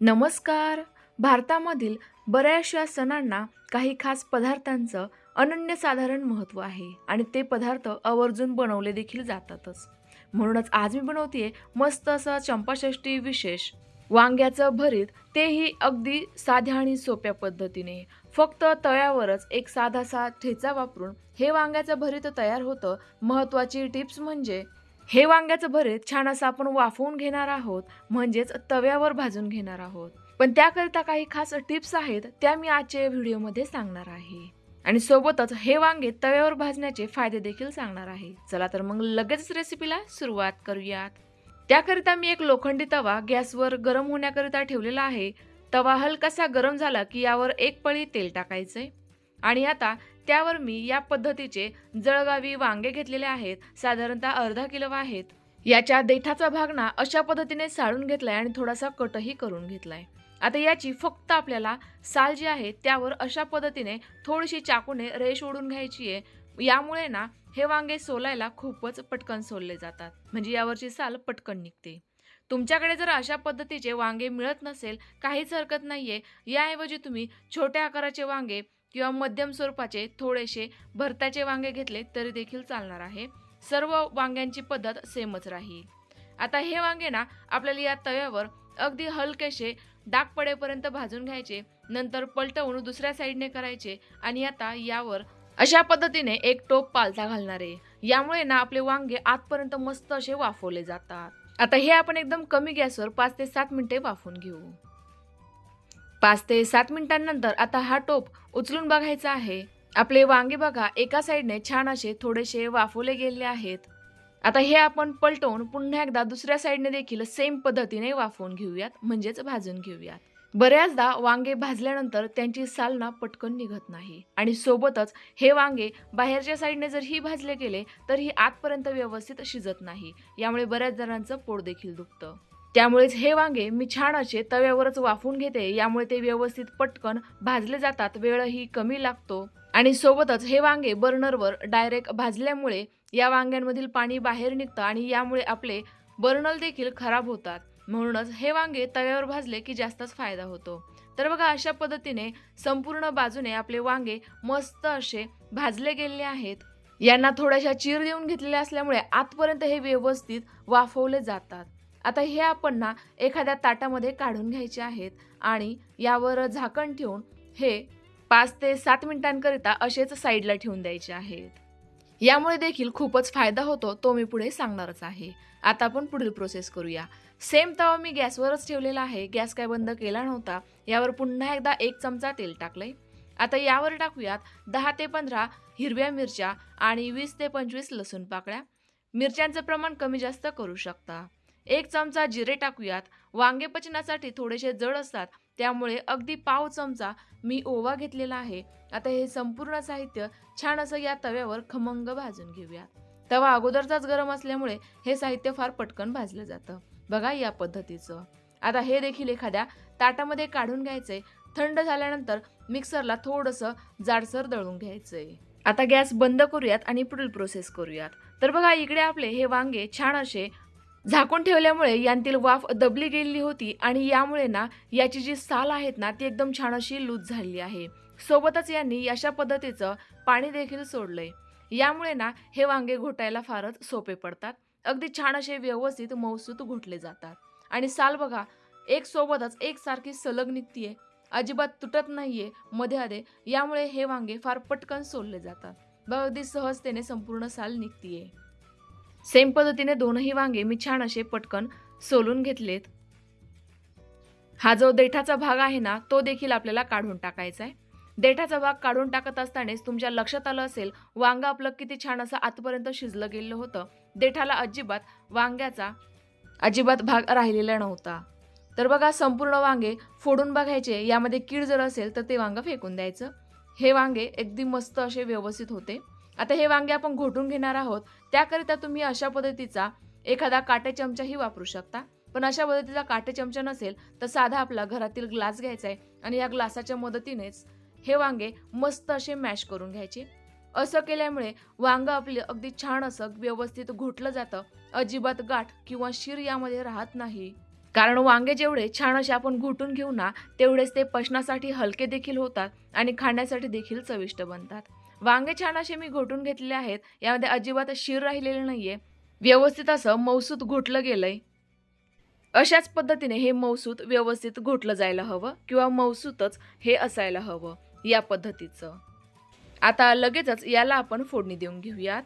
नमस्कार. भारतामधील बऱ्याचशा सणांना काही खास पदार्थांचं अनन्यसाधारण महत्त्व आहे आणि ते पदार्थ आवर्जून बनवले देखील जातातच. म्हणूनच आज मी बनवते मस्त असं चंपाषष्ठी विशेष. वांग्याचं भरीत तेही अगदी साध्या आणि सोप्या पद्धतीने. फक्त तव्यावरच एक साधासा ठेचा वापरून हे वांग्याचं भरीत तयार होतं. महत्त्वाची टिप्स म्हणजे हे वांग्याचं भरीत छान असं आपण वाफवून घेणार आहोत म्हणजेच तव्यावर भाजून घेणार आहोत. पण त्याकरिता काही खास टिप्स आहेत त्या मी आजच्या या व्हिडिओमध्ये सांगणार आहे. आणि सोबतच हे वांगे तव्यावर भाजण्याचे फायदे देखील सांगणार आहे. चला तर मग लगेच रेसिपीला सुरुवात करूयात. त्याकरिता मी एक लोखंडी तवा गॅसवर गरम होण्याकरिता ठेवलेला आहे. तवा हलकासा गरम झाला की यावर एक पळी तेल टाकायचंय. आणि आता त्यावर मी या पद्धतीचे जळगावी वांगे घेतलेले आहेत. साधारणतः अर्धा किलो आहेत. याच्या देठाचा भाग ना अशा पद्धतीने साळून घेतलाय आणि थोडासा कटही करून घेतलाय. आता याची फक्त आपल्याला साल जी आहे त्यावर अशा पद्धतीने थोडीशी चाकूने रेष ओढून घ्यायची आहे. यामुळे ना हे वांगे सोलायला खूपच पटकन सोलले जातात. म्हणजे यावरची साल पटकन निघते. तुमच्याकडे जर अशा पद्धतीचे वांगे मिळत नसेल काहीच हरकत नाहीये. याऐवजी तुम्ही छोट्या आकाराचे वांगे किंवा मध्यम स्वरूपाचे थोडेसे भरताचे वांगे घेतले तरी देखील चालणार आहे. सर्व वांग्यांची पद्धत सेमच राहील. आता हे वांगे ना आपल्याला या तव्यावर अगदी हलकेसे डाग पडेपर्यंत भाजून घ्यायचे नंतर पलटवून दुसऱ्या साईडने करायचे आणि आता यावर अशा पद्धतीने एक टोप पालथा घालणार आहे. यामुळे ना आपले वांगे आतपर्यंत मस्त असे वाफवले जातात. आता हे आपण एकदम कमी गॅसवर पाच ते सात मिनिटे वाफवून घेऊ. पाच ते सात मिनिटांनंतर आता हा टोप उचलून बघायचा आहे. आपले वांगे बघा एका साईडने छान असे थोडेसे वाफवले गेले आहेत. आता हे आपण पलटवून पुन्हा एकदा दुसऱ्या साईडने देखील सेम पद्धतीने वाफवून घेऊयात म्हणजेच भाजून घेऊयात. बऱ्याचदा वांगे भाजल्यानंतर त्यांची सालना पटकन निघत नाही. आणि सोबतच हे वांगे बाहेरच्या साईडने जर ही भाजले गेले तर ही आतपर्यंत व्यवस्थित शिजत नाही. यामुळे बऱ्याच जणांचं पोट देखील दुखतं. त्यामुळेच हे वांगे मी छान असे तव्यावरच वाफून घेते. यामुळे ते व्यवस्थित पटकन भाजले जातात. वेळही कमी लागतो. आणि सोबतच हे वांगे बर्नरवर डायरेक्ट भाजल्यामुळे या वांग्यांमधील पाणी बाहेर निघतं आणि यामुळे आपले बर्नल देखील खराब होतात. म्हणूनच हे वांगे तव्यावर भाजले की जास्तच फायदा होतो. तर बघा अशा पद्धतीने संपूर्ण बाजूने आपले वांगे मस्त असे भाजले गेलेले आहेत. यांना थोड्याशा चीर देऊन घेतलेल्या असल्यामुळे आतपर्यंत हे व्यवस्थित वाफवले जातात. आता हे आपण ना एखाद्या ताटामध्ये काढून घ्यायचे आहेत आणि यावर झाकण ठेवून हे पाच ते सात मिनिटांकरिता असेच साईडला ठेवून द्यायचे आहेत. यामुळे देखील खूपच फायदा होतो तो मी पुढे सांगणारच आहे. आता आपण पुढील प्रोसेस करूया. सेम तवा मी गॅसवरच ठेवलेला आहे. गॅस काय बंद केला नव्हता यावर पुन्हा एकदा एक चमचा तेल टाकलंय. आता यावर टाकूयात दहा ते पंधरा हिरव्या मिरच्या आणि वीस ते पंचवीस लसूण पाकळ्या. मिरच्यांचं प्रमाण कमी जास्त करू शकता. एक चमचा जिरे टाकूयात. वांगे पचनासाठी थोडेसे जड असतात त्यामुळे अगदी पाव चमचा मी ओवा घेतलेला आहे. आता हे संपूर्ण साहित्य छान असं या तव्यावर खमंग भाजून घेऊयात. तवा अगोदरचाच गरम असल्यामुळे हे साहित्य फार पटकन भाजलं जातं. बघा या पद्धतीचं. आता हे देखील एखाद्या ताटामध्ये काढून घ्यायचंय. थंड झाल्यानंतर मिक्सरला थोडंसं जाडसर दळून घ्यायचंय. आता गॅस बंद करूयात आणि पुढील प्रोसेस करूयात. तर बघा इकडे आपले हे वांगे छान असे झाकून ठेवल्यामुळे यांतील वाफ दबली गेलेली होती आणि यामुळे ना याची जी साल आहेत ना ती एकदम छान अशी लूज झालेली आहे. सोबतच यांनी अशा पद्धतीचं पाणी देखील सोडलंय. यामुळे ना हे वांगे घोटायला फारच सोपे पडतात. अगदी छान असे व्यवस्थित मौसूत घोटले जातात. आणि साल बघा एक सोबतच एक सारखी सलग निघतीये. अजिबात तुटत नाहीये मध्ये आधे यामुळे हे वांगे फार पटकन सोडले जातात. बघा अगदी सहजतेने संपूर्ण साल निघतीये. सेम पद्धतीने दोनही वांगे मी छान असे पटकन सोलून घेतलेत. हा जो देठाचा भाग आहे ना तो देखील आपल्याला काढून टाकायचा आहे. देठाचा भाग काढून टाकत असतानाच तुमच्या लक्षात आलं असेल वांग आपलं किती छान असं आतपर्यंत शिजलं गेलं होतं. देठाला अजिबात वांग्याचा अजिबात भाग राहिलेला नव्हता. तर बघा संपूर्ण वांगे फोडून बघायचे यामध्ये कीड जर असेल तर ते वांग फेकून द्यायचं. हे वांगे अगदी मस्त असे व्यवस्थित होते. आता हे वांगे आपण घोटून घेणार आहोत. त्याकरिता तुम्ही अशा पद्धतीचा एखादा काटे चमचाही वापरू शकता. पण अशा पद्धतीचा काटे चमचा नसेल तर साधा आपला घरातील ग्लास घ्यायचा आहे आणि या ग्लासाच्या मदतीनेच हे वांगे मस्त असे मॅश करून घ्यायचे. असं केल्यामुळे वांग आपले अगदी छान असं व्यवस्थित घोटलं जातं. अजिबात गाठ किंवा शिर यामध्ये राहत नाही. कारण वांगे जेवढे छान असे आपण घोटून घेऊ ना तेवढेच ते पचनासाठी हलके देखील होतात आणि खाण्यासाठी देखील चविष्ट बनतात. वांगे छान असे मी घोटून घेतलेले आहेत. यामध्ये अजिबात शिर राहिलेले आहे व्यवस्थित असं मौसूत घोटलं गेलं आहे अशाच पद्धतीने हे मौसूत व्यवस्थित घोटलं जायला हवं किंवा मौसूतच हे असायला हवं या पद्धतीचं. आता लगेचच याला आपण फोडणी देऊन घेऊयात.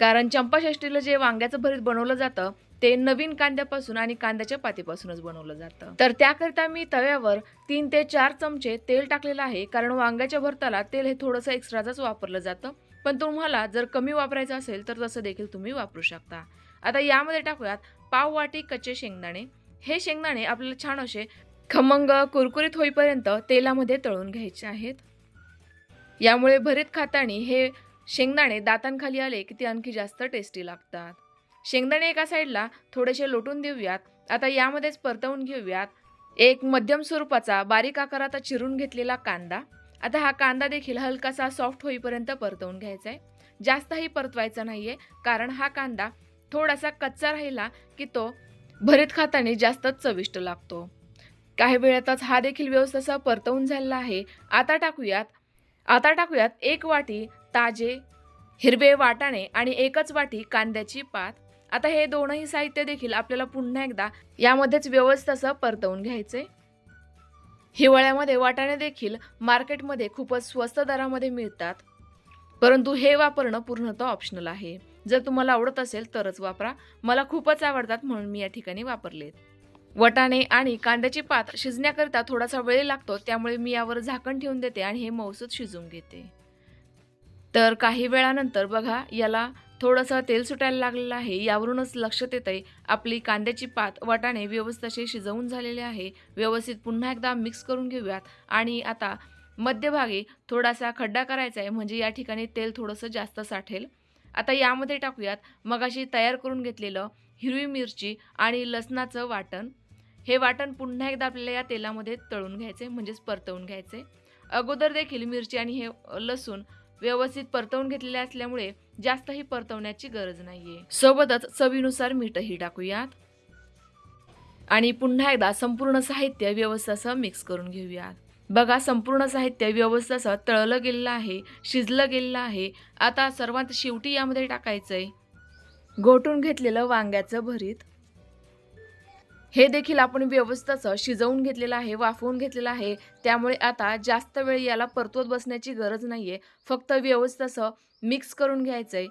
कारण चंपाषष्टीला जे वांग्याचं भरीत बनवलं जातं ते नवीन कांद्यापासून आणि कांद्याच्या पातीपासूनच बनवलं जातं. तर त्याकरिता मी तव्यावर तीन ते चार चमचे तेल टाकलेलं आहे कारण वांग्याच्या भरताला तेल हे थोडंसं एक्स्ट्राच वापरलं जातं. पण तुम्हाला जर कमी वापरायचं असेल तर तसं देखील तुम्ही वापरू शकता. आता यामध्ये टाकूयात पाव वाटी कच्चे शेंगदाणे. हे शेंगदाणे आपल्याला छान असे खमंग कुरकुरीत होईपर्यंत तेलामध्ये तळून घ्यायचे आहेत. यामुळे भरीत खातानी हे शेंगदाणे दातांखाली आले की ते आणखी जास्त टेस्टी लागतात. शेंगदाणे एका साईडला थोडेसे लोटून देऊयात. आता यामध्येच परतवून घेऊयात. एक मध्यम स्वरूपाचा बारीक आकारात चिरून घेतलेला कांदा. आता हा कांदा देखील हलकासा सॉफ्ट होईपर्यंत परतवून घ्यायचा आहे जास्तही परतवायचा नाही आहे कारण हा कांदा थोडासा कच्चा राहिला की तो भरीत खाताना जास्तच चविष्ट लागतो. काही वेळातच हा देखील व्यवस्था परतवून झालेला आहे. आता टाकूयात. आता टाकूयात एक वाटी ताजे हिरवे वाटाणे आणि एकच वाटी कांद्याची पात. आता हे दोनही साहित्य देखील आपल्याला पुन्हा एकदा यामध्येच व्यवस्थित असं परतवून घ्यायचे हिवाळ्यामध्ये वाटाणे देखील मार्केटमध्ये खूपच स्वस्त दरामध्ये मिळतात. परंतु हे वापरणं पूर्णतः ऑप्शनल आहे. जर तुम्हाला आवडत असेल तरच वापरा. मला खूपच आवडतात म्हणून मी या ठिकाणी वापरलेत. वटाणे आणि कांद्याची पात शिजण्याकरिता थोडासा वेळ लागतो त्यामुळे मी यावर झाकण ठेवून देते आणि हे मौसूद शिजून घेते. तर काही वेळानंतर बघा याला थोडंसं तेल सुटायला लागलेलं आहे. यावरूनच लक्षात येतं आहे. आपली कांद्याची पात वाटाणे व्यवस्थित असे शिजवून झालेले आहे. व्यवस्थित पुन्हा एकदा मिक्स करून घेऊयात. आणि आता मध्यभागी थोडासा खड्डा करायचा आहे. म्हणजे या ठिकाणी तेल थोडंसं जास्त साठेल. आता यामध्ये टाकूयात मगाशी तयार करून घेतलेलं हिरवी मिरची आणि लसणाचं वाटण. हे वाटण पुन्हा एकदा आपल्याला या तेलामध्ये तळून घ्यायचे म्हणजेच परतवून घ्यायचे अगोदर देखील मिरची आणि हे लसूण व्यवस्थित परतवून घेतलेले असल्यामुळे जास्तही परतवण्याची गरज नाहीये. सोबतच चवीनुसार मीठही टाकूयात. आणि पुन्हा एकदा संपूर्ण साहित्य व्यवस्थासह असं मिक्स करून घेऊयात. बघा संपूर्ण साहित्य व्यवस्थासह तळलं गेलेलं आहे शिजलं गेलेलं आहे. आता सर्वात शेवटी यामध्ये टाकायचंय. घोटून घेतलेलं वांग्याचं भरीत. हे देखील आपण व्यवस्थित शिजवून घेतलेलं आहे वाफवून घेतलेलं आहे. त्यामुळे आता जास्त वेळ याला परतवत बसण्याची गरज नाही आहे फक्त व्यवस्थाचं मिक्स करून घ्यायचं आहे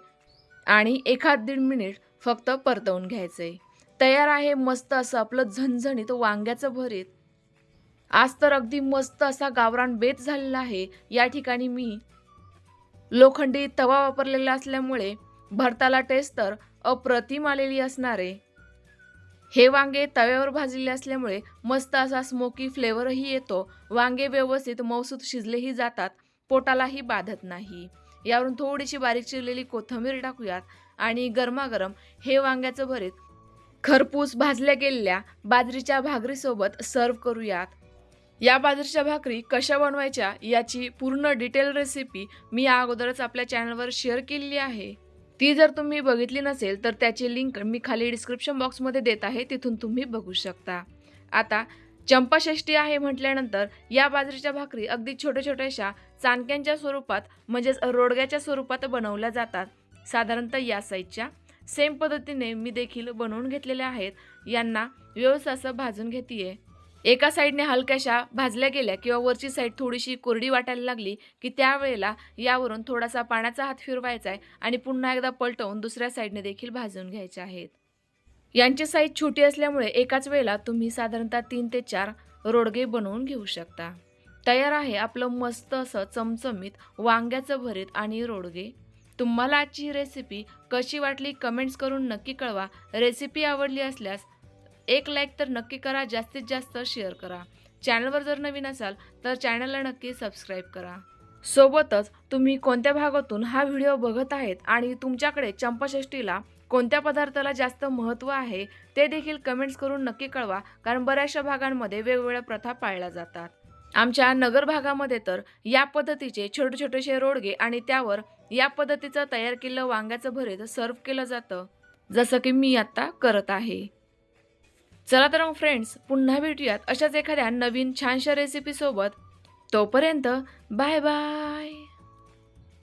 आणि एखाद दीड मिनिट फक्त परतवून घ्यायचं आहे तयार आहे मस्त असं आपलं झणझणीत वांग्याचं भरीत आज तर अगदी मस्त असा गावरान बेत झालेला आहे. या ठिकाणी मी लोखंडी तवा वापरलेला असल्यामुळे भरताला टेस्ट तर अप्रतिम आलेली असणार आहे. हे वांगे तव्यावर भाजलेले असल्यामुळे मस्त असा स्मोकी फ्लेवरही येतो. वांगे व्यवस्थित मौसूत शिजलेही जातात पोटालाही बाधत नाही. यावरून थोडीशी बारीक चिरलेली कोथिंबीर टाकूयात आणि गरमागरम हे वांग्याचं भरीत खरपूस भाजल्या गेलेल्या बाजरीच्या भाकरीसोबत सर्व करूयात. या बाजरीच्या भाकरी कशा बनवायच्या याची पूर्ण डिटेल रेसिपी मी अगोदरच आपल्या चॅनलवर शेअर केलेली आहे. ती जर तुम्ही बघितली नसेल तर त्याची लिंक मी खाली डिस्क्रिप्शन बॉक्समध्ये देत आहे तिथून तुम्ही बघू शकता. आता चंपाषष्ठी आहे म्हटल्यानंतर या बाजरीच्या भाकरी अगदी छोट्या छोट्याशा चाणक्यांच्या स्वरूपात म्हणजेच रोडग्याच्या स्वरूपात बनवल्या जातात. साधारणतः या साईजच्या सेम पद्धतीने मी देखील बनवून घेतलेल्या आहेत. यांना व्यवसाय असं भाजून घेते एका साईडने हलक्याशा भाजल्या गेल्या किंवा वरची साईड थोडीशी कोरडी वाटायला लागली की त्यावेळेला यावरून थोडासा पाण्याचा हात फिरवायचा आहे आणि पुन्हा एकदा पलटवून दुसऱ्या साईडने देखील भाजून घ्यायचे आहेत. यांची साईज छोटी असल्यामुळे एकाच वेळेला तुम्ही साधारणतः तीन ते चार रोडगे बनवून घेऊ शकता. तयार आहे आपलं मस्त असं चमचमीत वांग्याचं भरीत आणि रोडगे. तुम्हाला आजची रेसिपी कशी वाटली कमेंट्स करून नक्की कळवा. रेसिपी आवडली असल्यास एक लाईक तर नक्की करा जास्तीत जास्त शेअर करा. चॅनलवर जर नवीन असाल तर चॅनलला नक्की सबस्क्राईब करा. सोबतच तुम्ही कोणत्या भागातून हा व्हिडिओ बघत आहेत आणि तुमच्याकडे चंपाषष्टीला कोणत्या पदार्थाला जास्त महत्त्व आहे ते देखील कमेंट्स करून नक्की कळवा कारण बऱ्याचशा भागांमध्ये वेगवेगळ्या प्रथा पाळल्या जातात. आमच्या नगर भागामध्ये तर या पद्धतीचे छोटे छोटेसे रोडगे आणि त्यावर या पद्धतीचं तयार केलेलं वांग्याचं भरीत सर्व केलं जातं. जसं की मी आत्ता करत आहे. चला तर मग फ्रेंड्स पुन्हा भेटूयात अशाच एखाद्या नवीन छानशा रेसिपीसोबत तोपर्यंत बाय बाय